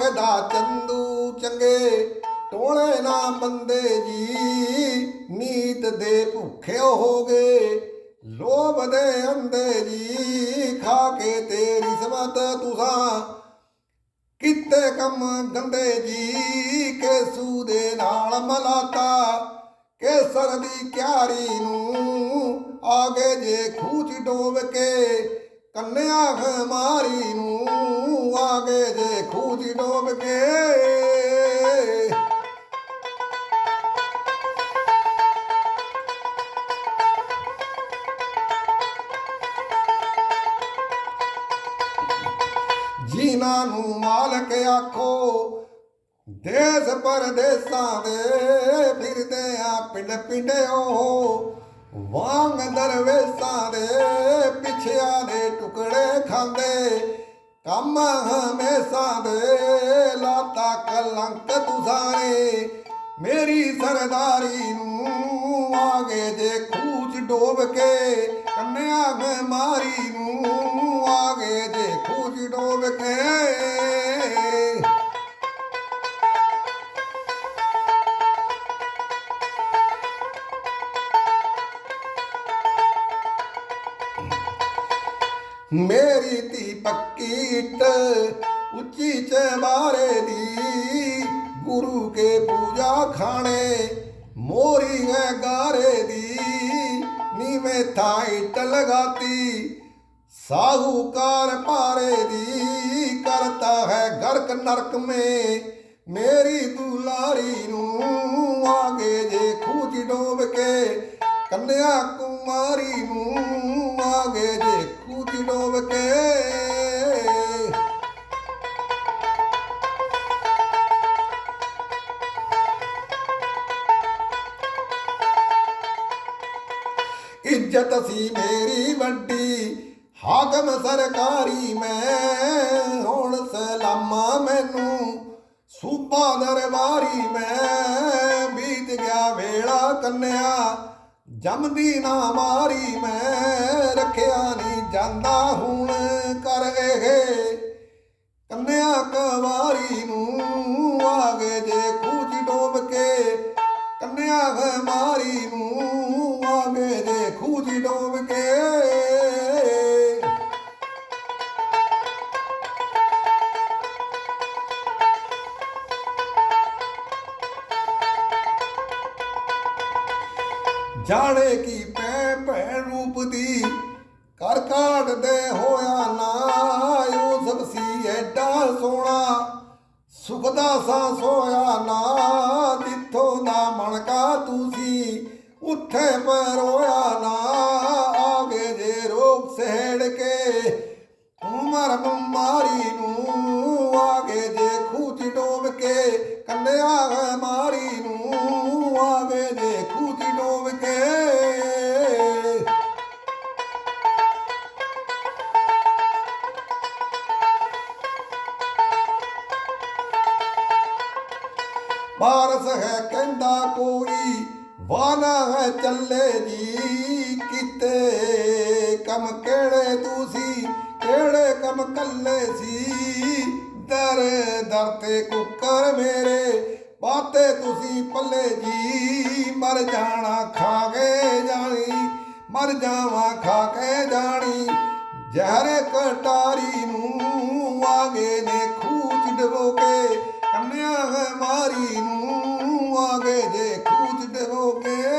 ਚੰਦੂ ਚੰਗੇ ਟੋਲੇ ਨਾ ਬੰਦੇ ਜੀ ਨੀਤ ਦੇ ਭੁੱਖੇ ਹੋਗੇ। ਲੋਭ ਦੇ ਅੰਦੇ ਜੀ, ਖਾ ਕੇ ਤੇਰੀ ਸਮਤ ਤੁਸਾਂ। ਕਿਤੇ ਕੰਮ ਗੰਦੇ ਜੀ, ਕੇਸੂ ਦੇ ਨਾਲ ਮਲਾਤਾ। ਕੇਸਰ ਦੀ ਕਿਆਰੀ ਨੂੰ ਆਗੇ ਜੇ ਖੂਚ ਡੋਬ ਕੇ, ਕੰਨਿਆ ਹਮਾਰੀ ਨੂੰ ਜੇ ਖੂਚ ਡੋਬ ਕੇ। ਜਿਨ੍ਹਾਂ ਨੂੰ ਮਾਲਕ ਆਖੋ, ਦੇਸ ਪਰਦੇਸਾਂ ਦੇ ਫਿਰਦੇ ਆ ਪਿੰਡ ਪਿੰਡਿਓ, ਵਾਂਗ ਦਰਵੇਸਾਂ ਦੇ ਪਿਛਿਆਂ ਦੇ ਟੁਕੜੇ ਖਾਂਦੇ। ਕੰਮ ਹਮੇਸ਼ਾ ਦੇ ਲਾਤਾ ਕਲੰਕ ਤੁਸਾਰੇ। ਮੇਰੀ ਸਰਦਾਰੀ ਨੂੰ ਆਗੇ ਜੇ ਖੂਚ ਡੋਬ ਕੇ, ਕੰਨਿਆ ਮਾਰੀ ਨੂੰ ਆਗੇ ਜੇ ਖੂਚ ਡੋਬ ਕੇ। ਮੇਰੀ ਧੀ ਪੱਕੀ ਇੱਟ ਉੱਚੀ ਚਬਾਰੇ ਦੀ। ਗੁਰੂ ਕੇ ਪੂਜਾ ਖਾਣੇ ਮੋਰੀ ਹੈ ਗਾਰੇ ਦੀ। ਨੀਵੇਂ ਥਾਈ ਇੱਟ ਲਗਾਤੀ, ਸਾਹੂਕਾਰ ਭਾਰੇ ਦੀ। ਕਰਤਾ ਹੈ ਗਰਕ ਨਰਕ ਮੇ, ਮੇਰੀ ਦੁਲਾਰੀ ਨੂੰ ਆਗੇ ਜੇ ਖੂਚ ਡੋਬ ਕੇ, ਕੰਨਿਆ ਕੁਮਾਰੀ ਨੂੰ ਖੂਚ ਡੋਬ ਕੇ। ਇੱਜ਼ਤ ਸੀ ਮੇਰੀ ਵੱਡੀ, ਹਾਕਮ ਸਰਕਾਰੀ ਮੈਂ। ਹੁਣ ਸਲਾਮਾ ਮੈਨੂੰ ਸੂਬਾ ਦਰਬਾਰੀ ਮੈਂ। ਬੀਤ ਗਿਆ ਵੇਲਾ ਕੰਨਿਆ, ਜਮਦੀ ਨਾ ਮਾਰੀ। ਜਾਂਦਾ ਹੁਣ ਕਰ ਇਹ। ਕੰਨਿਆ ਕਵਾਰੀ ਨੂੰ ਆਗੇ ਜੇ ਖੂਚ ਡੋਬ ਕੇ। ਕੰਨਿਆ ਮਾਰੀ ਨੂੰ ਆਗੇ ਜੇ ਖੂਚ ਡੋਬ ਕੇ। ਜਾਣੇ ਕੀ ਪੈ ਭੈ ਰੂਪ ਦੀ ਕਰ ਕਾੜਦੇ ਹੋਇਆ ਨਾ ਯੂਸਫ ਸੀ ਐਡਾ ਸੋਹਣਾ। ਸੁਖ ਦਾ ਸਾਂ ਸੋਇਆ ਨਾ ਜਿੱਥੋਂ ਦਾ ਮਣਕਾ ਤੁਸੀਂ? ਉੱਥੇ ਪਰੋਇਆ ਨਾ, ਆਗੇ ਜੇ ਰੋਗ ਸਹਿੜ ਕੇ। ਉਮਰ ਬਿਮਾਰੀ ਨੂੰ ਆਗੇ ਜੇ ਖੂਚ ਡੋਬ ਕੇ, ਕੰਨਿਆ ਬਾਰਸ ਹੈ ਕਹਿੰਦਾ ਕੋਈ, ਵਾਨਾ ਹੈ ਚੱਲੇ ਜੀ ਕਿਤੇ। ਕੰਮ ਕਿਹੜੇ ਤੁਸੀਂ, ਕਿਹੜੇ ਕੰਮ ਕੱਲੇ ਸੀ? ਦਰ ਦਰ ਤੇ ਕੁੱਕਰ ਮੇਰੇ, ਬਾਤੇ ਤੁਸੀਂ ਪੱਲੇ ਜੀ। ਮਰ ਜਾਣਾ ਖਾ ਕੇ ਜਾਣੀ, ਮਰ ਜਾਵਾਂ ਖਾ ਕੇ ਜਾਣੀ। ਜ਼ਹਿਰ ਕਟਾਰੀ ਨੂੰ ਕੇ ਕੰਨਿਆ ਹੈ ਨੂੰ ਆਗੇ ਜੇ ਖੂਚ ਡਬੋ ਕੇ